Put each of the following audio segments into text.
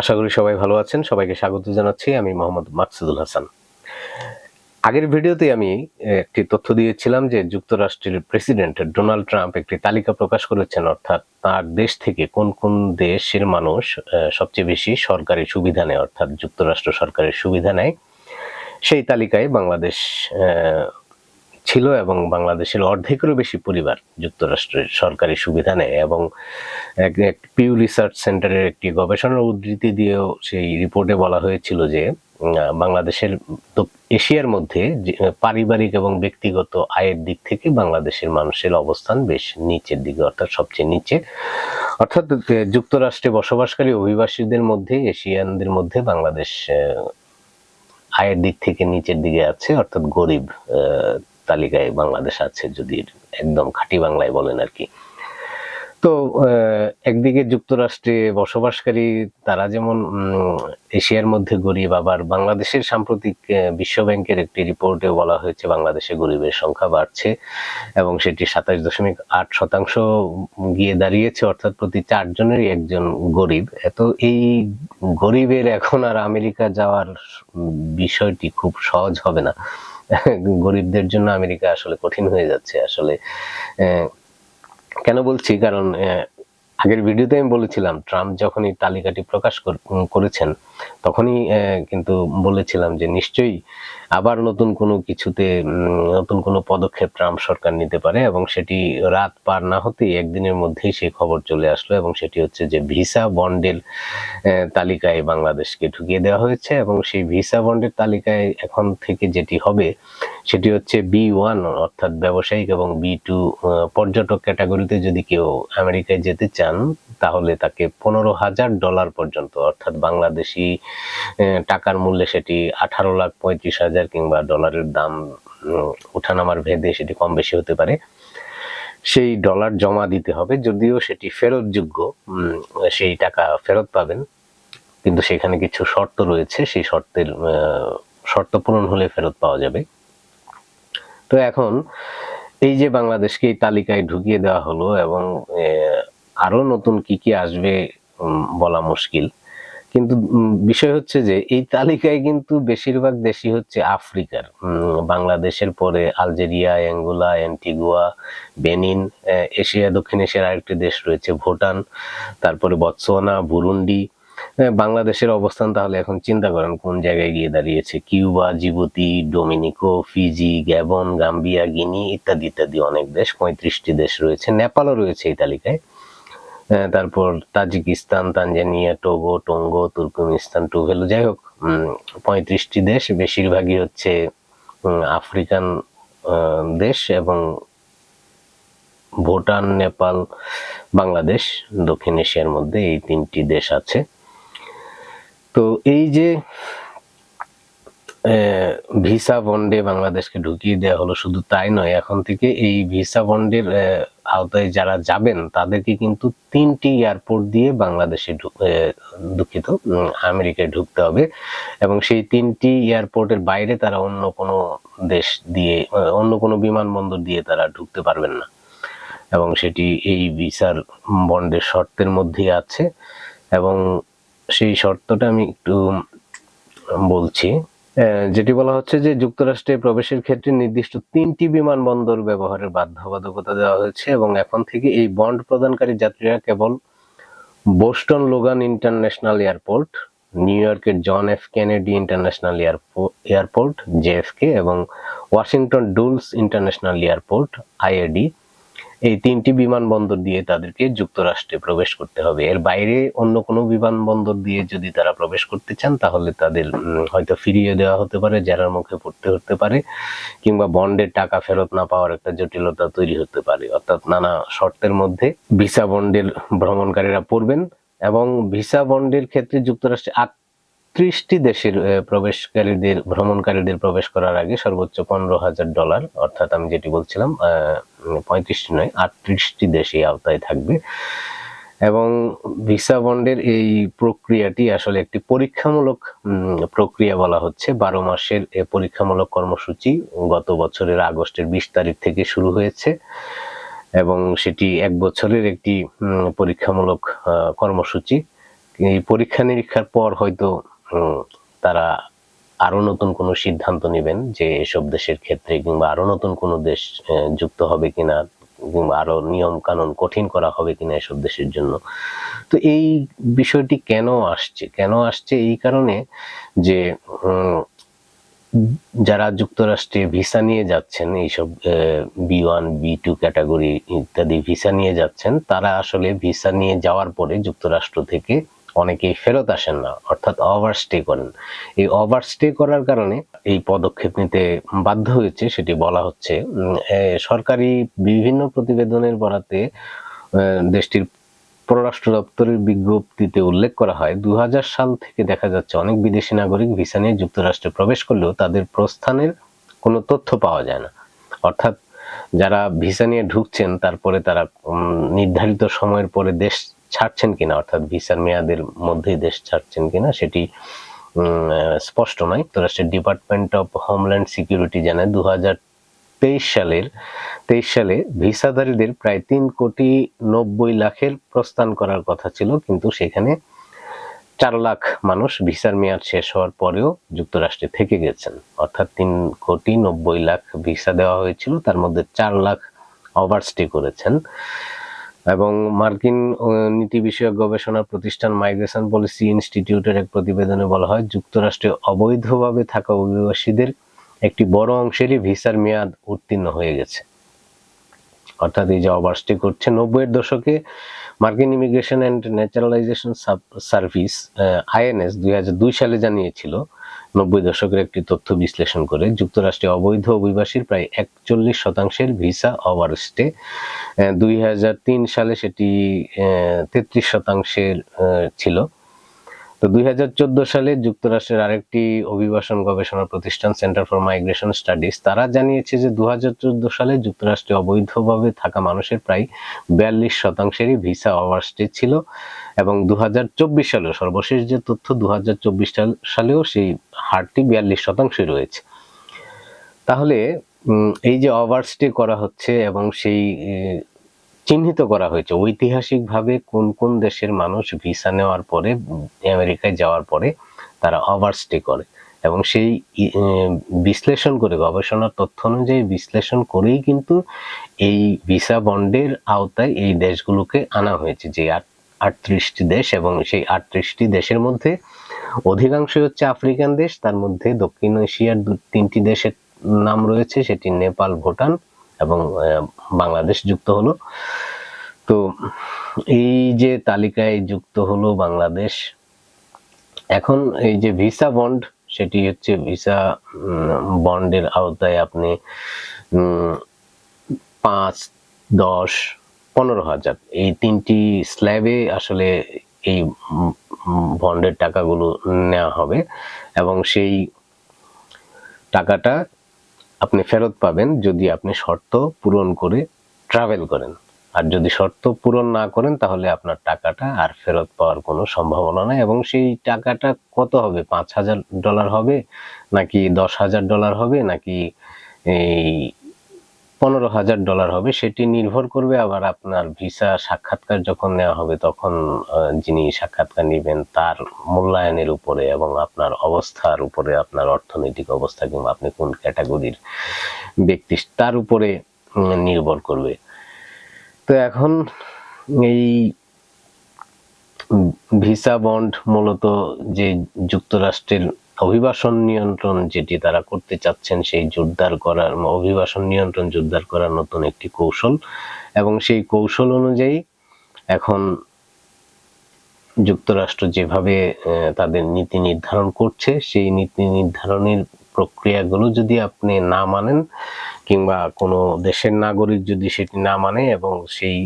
আশা করি সবাই ভালো আছেন। সবাইকে স্বাগত জানাচ্ছি। আমি মোহাম্মদ মাকসুদুল হাসান। আগের ভিডিওতে আমি একটি তথ্য দিয়েছিলাম যে যুক্তরাষ্ট্রের প্রেসিডেন্ট ডোনাল্ড ট্রাম্প একটি তালিকা প্রকাশ করেছেন, অর্থাৎ তার দেশ থেকে কোন কোন দেশের মানুষ সবচেয়ে বেশি সরকারি সুবিধা নেয়, অর্থাৎ যুক্তরাষ্ট্র সরকারের সুবিধা নেয়, সেই তালিকায় বাংলাদেশ ছিল এবং বাংলাদেশের অর্ধেকেরও বেশি পরিবার যুক্তরাষ্ট্রের সরকারি সুবিধা নেয় এবং এক পিউ রিসার্চ সেন্টারের একটি গবেষণার উদ্ধৃতি দিয়েও সেই রিপোর্টে বলা হয়েছিল যে বাংলাদেশের এশিয়ার মধ্যে পারিবারিক এবং ব্যক্তিগত আয়ের দিক থেকে বাংলাদেশের মানুষের অবস্থান বেশ নিচের দিকে, অর্থাৎ সবচেয়ে নিচে। অর্থাৎ যুক্তরাষ্ট্রে বসবাসকারী অভিবাসীদের মধ্যে, এশিয়ানদের মধ্যে বাংলাদেশ আয়ের দিক থেকে নিচের দিকে আছে, অর্থাৎ গরিব তালিকায় বাংলাদেশ আছে যদি একদম খাঁটি বাংলায় বলেন আর কি। তো একদিকে যুক্তরাষ্ট্রে বসবাসকারী তারা যেমন এশিয়ার মধ্যে গরিব, আবার বাংলাদেশের সাম্প্রতিক বিশ্ব ব্যাংকের একটি রিপোর্টে বলা হয়েছে বাংলাদেশে গরিবের সংখ্যা বাড়ছে এবং সেটি সাতাশ দশমিক আট শতাংশ গিয়ে দাঁড়িয়েছে, অর্থাৎ প্রতি চারজনেরই একজন গরিব। এত এই গরিবের এখন আর আমেরিকা যাওয়ার বিষয়টি খুব সহজ হবে না। গরিবদের জন্য আমেরিকা আসলে কঠিন হয়ে যাচ্ছে আসলে কেন বলছি? কারণ আগের ভিডিওতে আমি বলেছিলাম, ট্রাম্প যখন এই তালিকাটি প্রকাশ কর- করেছেন, তখনই কিন্তু বলেছিলাম যে নিশ্চয়ই আবার নতুন কোনো কিছুতে নতুন কোনো পদক্ষেপ ট্রাম্প সরকার নিতে পারে এবং সেটি রাত পার না হতেই একদিনের মধ্যেই সেই খবর চলে আসলো এবং সেটি হচ্ছে যে ভিসা বন্ডের তালিকায় বাংলাদেশকে ঢুকিয়ে দেওয়া হয়েছে এবং সেই ভিসা বন্ডের তালিকায় এখন থেকে যেটি হবে সেটি হচ্ছে বি ওয়ান অর্থাৎ ব্যবসায়িক এবং বি টু পর্যটক ক্যাটাগরিতে যদি কেউ আমেরিকায় যেতে চান তাহলে তাকে পনেরো হাজার ডলার পর্যন্ত, অর্থাৎ বাংলাদেশি টাকার মূল্যে সেটি আঠারো লাখ পঁয়ত্রিশ হাজার কিংবা ডলারের দাম ওঠানামার ভেদে সেটি কম বেশি হতে পারে। সেই ডলার জমা দিতে হবে, যদিও সেটি ফেরতযোগ্য সেই টাকা ফেরত পাবেন। কিন্তু সেখানে কিছু শর্ত রয়েছে, সেই শর্তের শর্ত পূরণ হলে ফেরত পাওয়া যাবে। তো এখন, এই যে বাংলাদেশকে এই তালিকায় ঢুকিয়ে দেওয়া হলো এবং আহ, আরও নতুন কি কি আসবে বলা মুশকিল। কিন্তু বিষয় হচ্ছে যে এই তালিকায় কিন্তু বেশিরভাগ দেশই হচ্ছে আফ্রিকার। বাংলাদেশের পরে Algeria Angola Antigua Benin Asia দক্ষিণ এশিয়ার আরেকটি দেশ রয়েছে ভুটান তারপরে বতসোয়ানা বুরুন্ডি। বাংলাদেশের অবস্থান তাহলে এখন চিন্তা করেন কোন জায়গায় গিয়ে দাঁড়িয়েছে। Cuba Djibouti Dominica Fiji Gabon Gambia Guinea ইত্যাদি ইত্যাদি অনেক দেশ পঁয়ত্রিশটি দেশ রয়েছে। নেপালও রয়েছে এই তালিকায়। তারপর Tajikistan, Tanzania, Togo, Tonga, Turkmenistan, Tuvalu, যাই হোক পঁয়ত্রিশটি দেশ, বেশিরভাগই হচ্ছে আফ্রিকান দেশ এবং ভুটান, নেপাল, বাংলাদেশ, দক্ষিণ এশিয়ার মধ্যে এই তিনটি দেশ আছে। তো এই যে ভিসা বন্ডে বাংলাদেশকে ঢুকিয়ে দেওয়া হলো, শুধু তাই নয়, এখন থেকে এই ভিসা বন্ডের আওতায় যারা যাবেন, তাদেরকে কিন্তু তিনটি এয়ারপোর্ট দিয়ে বাংলাদেশে দুঃখিত আমেরিকায় ঢুকতে হবে। এবং সেই তিনটি এয়ারপোর্টের বাইরে তারা অন্য কোনো দেশ দিয়ে অন্য কোনো বিমানবন্দর দিয়ে তারা ঢুকতে পারবেন না। এবং সেটি এই ভিসার বন্ডের শর্তের মধ্যেই আছে। এবং সেই শর্তটা আমি একটু বলছি যেটি বলা হচ্ছে যে যুক্তরাষ্ট্রে প্রবেশের ক্ষেত্রে নির্দিষ্ট তিনটি বিমানবন্দর ব্যবহারের বাধ্যবাধকতা দেওয়া হয়েছে এবং এখন থেকে এই বন্ড প্রদানকারী যাত্রীরা কেবল Boston Logan international airport, New ইয়র্কের John F Kennedy international airport JFK এবং Washington Dulles international airport IAD এই তিনটি বিমানবন্দর দিয়ে তাদেরকে যুক্তরাষ্ট্রে প্রবেশ করতে হবে। এর বাইরে অন্য কোনো বিমানবন্দর দিয়ে যদি তারা প্রবেশ করতে চান, তাহলে তাদের হয়তো ফিরিয়ে দেওয়া হতে পারে যারার মুখে পড়তে হতে পারে, কিংবা বন্ডের টাকা ফেরত না পাওয়ার একটা জটিলতা তৈরি হতে পারে। অর্থাৎ নানা শর্তের মধ্যে ভিসা বন্ডের ভ্রমণকারীরা পড়বেন এবং ভিসা বন্ডের ক্ষেত্রে যুক্তরাষ্ট্রে আটত্রিশটি দেশের প্রবেশকারীদের, ভ্রমণকারীদের প্রবেশ করার আগে সর্বোচ্চ পনেরো হাজার ডলার, অর্থাৎ আমি যেটি বলছিলাম পঁয়ত্রিশটি নয়, আটত্রিশটি দেশ এই আওতায় থাকবে। এবং ভিসা বন্ডের এই প্রক্রিয়াটি আসলে একটি পরীক্ষামূলক প্রক্রিয়া বলা হচ্ছে। বারো মাসের পরীক্ষামূলক কর্মসূচি গত বছরের আগস্টের বিশ তারিখ থেকে শুরু হয়েছে এবং সেটি এক বছরের একটি পরীক্ষামূলক কর্মসূচি। এই পরীক্ষা নিরীক্ষার পর হয়তো তারা আরও নতুন কোনো সিদ্ধান্ত নেবেন যে এসব দেশের ক্ষেত্রে কিংবা আরও নতুন কোনো দেশ যুক্ত হবে কিনা, কিংবা আরও নিয়ম কানুন কঠিন করা হবে কিনা এসব দেশের জন্য। তো এই বিষয়টি কেন আসছে? কেন আসছে এই কারণে যে যারা যুক্তরাষ্ট্রে ভিসা নিয়ে যাচ্ছেন, এইসব B one, B two category ইত্যাদি ভিসা নিয়ে যাচ্ছেন, তারা আসলে ভিসা নিয়ে যাওয়ার পরে যুক্তরাষ্ট্র থেকে অনেকেই ফেরত আসেন না, অর্থাৎ ওভারস্টে করেন। এই ওভারস্টে করার কারণে এই পদক্ষেপ নিতে বাধ্য হয়েছে, সেটি বলা হচ্ছে সরকারি বিভিন্ন প্রতিবেদনের বরাতে দেশটির পররাষ্ট্র দপ্তরের বিজ্ঞপ্তিতে উল্লেখ করা হয় দু হাজার সাল থেকে দেখা যাচ্ছে অনেক বিদেশি নাগরিক ভিসা নিয়ে যুক্তরাষ্ট্রে প্রবেশ করলেও তাদের প্রস্থানের কোনো তথ্য পাওয়া যায় না। অর্থাৎ যারা ভিসা নিয়ে ঢুকছেন, তারপরে তারা নির্ধারিত সময়ের পরে দেশ ছাড়ছেন কিনা, অর্থাৎ ভিসার মেয়াদের মধ্যেই দেশ ছাড়ছেন কিনা সেটি স্পষ্ট নয়। যুক্তরাষ্ট্রের ডিপার্টমেন্ট অফ হোমল্যান্ড সিকিউরিটি জানায় দু তেইশ সালের, তেইশ সালে ভিসাধারীদের প্রায় তিন কোটি নব্বই লাখের প্রস্থান করার কথা ছিল, কিন্তু সেখানে চার লাখ মানুষ ভিসার মেয়াদ শেষ হওয়ার পরেও যুক্তরাষ্ট্রে থেকে গেছেন। অর্থাৎ তিন কোটি নব্বই লাখ ভিসা দেওয়া হয়েছিল, তার মধ্যে চার লাখ ওভারস্টে করেছেন। এবং মার্কিন নীতি বিষয়ক গবেষণা প্রতিষ্ঠান মাইগ্রেশন পলিসি ইনস্টিটিউটের এক প্রতিবেদনে বলা হয়, যুক্তরাষ্ট্রে অবৈধভাবে থাকা অভিবাসীদের একটি বড় অংশেরই ভিসার মেয়াদ উত্তীর্ণ হয়ে গেছে। অর্থাৎ এই যে অবাসটি করছে, নব্বইয়ের দশকে মার্কিন immigration and naturalization service INS দুই হাজার দুই সালে জানিয়েছিল নব্বই দশকের একটি তথ্য বিশ্লেষণ করে, যুক্তরাষ্ট্রে অবৈধ অভিবাসীর প্রায় একচল্লিশ শতাংশের ভিসা ওভারস্টে দুই হাজার তিন সালে সেটি তেত্রিশ শতাংশের ছিল। তো দুই হাজার চোদ্দ সালে যুক্তরাষ্ট্রের আরেকটি অভিবাসন গবেষণা প্রতিষ্ঠান সেন্টার ফর মাইগ্রেশন স্টাডিজ, তারা জানিয়েছে যে দু হাজার চোদ্দ সালে যুক্তরাষ্ট্রে অবৈধভাবে থাকা মানুষের প্রায় বিয়াল্লিশ শতাংশেরই ভিসা ওভারস্টে ছিল এবং দু চব্বিশ সালেও, সর্বশেষ যে তথ্য দু হাজার সালেও সেই হারটি বিয়াল্লিশ শতাংশই রয়েছে। তাহলে এই যে ওভারস্টে করা হচ্ছে এবং সেই চিহ্নিত করা হয়েছে। ঐতিহাসিকভাবে কোন কোন দেশের মানুষ ভিসা নেওয়ার পরে, আমেরিকায় যাওয়ার পরে তারা ওভারস্টে করে এবং সেই বিশ্লেষণ করে, গবেষণার তথ্য অনুযায়ী বিশ্লেষণ করেই কিন্তু এই ভিসা বন্ডের আওতায় এই দেশগুলোকে আনা হয়েছে। যে আট, আটত্রিশটি দেশ এবং সেই আটত্রিশটি দেশের মধ্যে অধিকাংশই হচ্ছে আফ্রিকান দেশ, তার মধ্যে দক্ষিণ এশিয়ার তিনটি দেশের নাম রয়েছে, সেটি নেপাল, ভুটান এবং বাংলাদেশ যুক্ত হলো। তো এই যে তালিকায় যুক্ত হলো বাংলাদেশ, এখন এই যে ভিসা বন্ড, সেটি হচ্ছে ভিসা বন্ডের আওতায় আপনি পাঁচ, দশ, পনেরো হাজার, এই তিনটি স্ল্যাবে আসলে এই বন্ডের টাকাগুলো নেওয়া হবে এবং সেই টাকাটা আপনি ফেরত পাবেন যদি আপনি শর্ত পূরণ করে ট্রাভেল করেন। আর যদি শর্ত পূরণ না করেন, তাহলে আপনার টাকাটা আর ফেরত পাওয়ার কোনো সম্ভাবনা নাই। এবং সেই টাকাটা কত হবে? পাঁচ হাজার ডলার হবে? নাকি দশ হাজার ডলার হবে? নাকি এই পনেরো হাজার ডলার হবে, সেটি নির্ভর করবে আবার আপনার ভিসা সাক্ষাৎকার যখন নেওয়া হবে, তখন যিনি সাক্ষাৎকার নেবেন তার মূল্যায়নের উপরে এবং আপনার অবস্থার উপরে, আপনার অর্থনৈতিক অবস্থা কিংবা আপনি কোন ক্যাটাগরির ব্যক্তি, তার উপরে নির্ভর করবে। তো এখন এই ভিসা বন্ড মূলত যে যুক্তরাষ্ট্রের অভিবাসন নিয়ন্ত্রণ যেটি তারা করতে চাচ্ছেন, সেই জোরদার করার, অভিবাসন নিয়ন্ত্রণ জোরদার করার নতুন একটি কৌশল। এবং সেই কৌশল অনুযায়ী এখন যুক্তরাষ্ট্র যেভাবে তাদের নীতি নির্ধারণ করছে, সেই নীতি নির্ধারণের প্রক্রিয়াগুলো যদি আপনি না মানেন, কিংবা কোনো দেশের নাগরিক যদি সেটি না মানে এবং সেই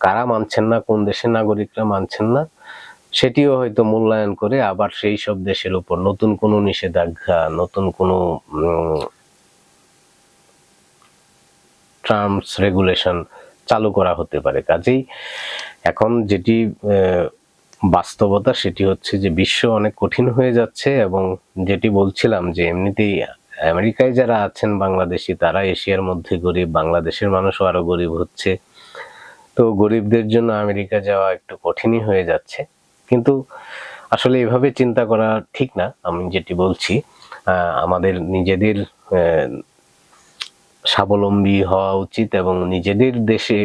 কারা মানছেন না, কোন দেশের নাগরিকরা মানছেন না সেটিও হয়তো মূল্যায়ন করে আবার সেই সব দেশের উপর নতুন কোনো নিষেধাজ্ঞা, নতুন কোনো টার্মস রেগুলেশন চালু করা হতে পারে। কাজেই এখন যেটি বাস্তবতা সেটি হচ্ছে যে বিশ্ব অনেক কঠিন হয়ে যাচ্ছে এবং যেটি বলছিলাম যে এমনিতেই আমেরিকায় যারা আছেন বাংলাদেশি, তারা এশিয়ার মধ্যে গরিব, বাংলাদেশের মানুষও আরও গরিব হচ্ছে। তো গরিবদের জন্য আমেরিকা যাওয়া একটু কঠিনই হয়ে যাচ্ছে। কিন্তু আসলে এভাবে চিন্তা করা ঠিক না, আমি যেটি বলছি। আমাদের নিজেদের স্বাবলম্বী হওয়া উচিত এবং নিজেদের দেশে,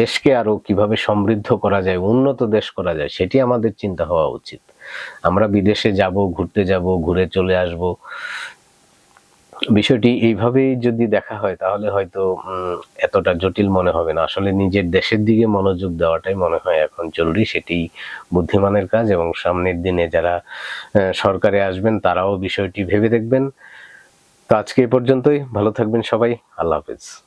দেশকে আরও কীভাবে সমৃদ্ধ করা যায়, উন্নত দেশ করা যায়, সেটি আমাদের চিন্তা হওয়া উচিত। আমরা বিদেশে যাব, ঘুরতে যাব, ঘুরে চলে আসব। বিষয়টি এইভাবে যদি দেখা হয়, তাহলে হয়তো এতটা জটিল মনে হবে না। আসলে নিজের দেশের দিকে মনোযোগ দেওয়াটাই মনে হয় এখন জরুরি, সেটি বুদ্ধিমানের কাজ এবং সামনের দিনে যারা সরকারে আসবেন, তারাও বিষয়টি ভেবে দেখবেন। তো আজকে এ পর্যন্তই। ভালো থাকবেন সবাই। আল্লাহ হাফেজ।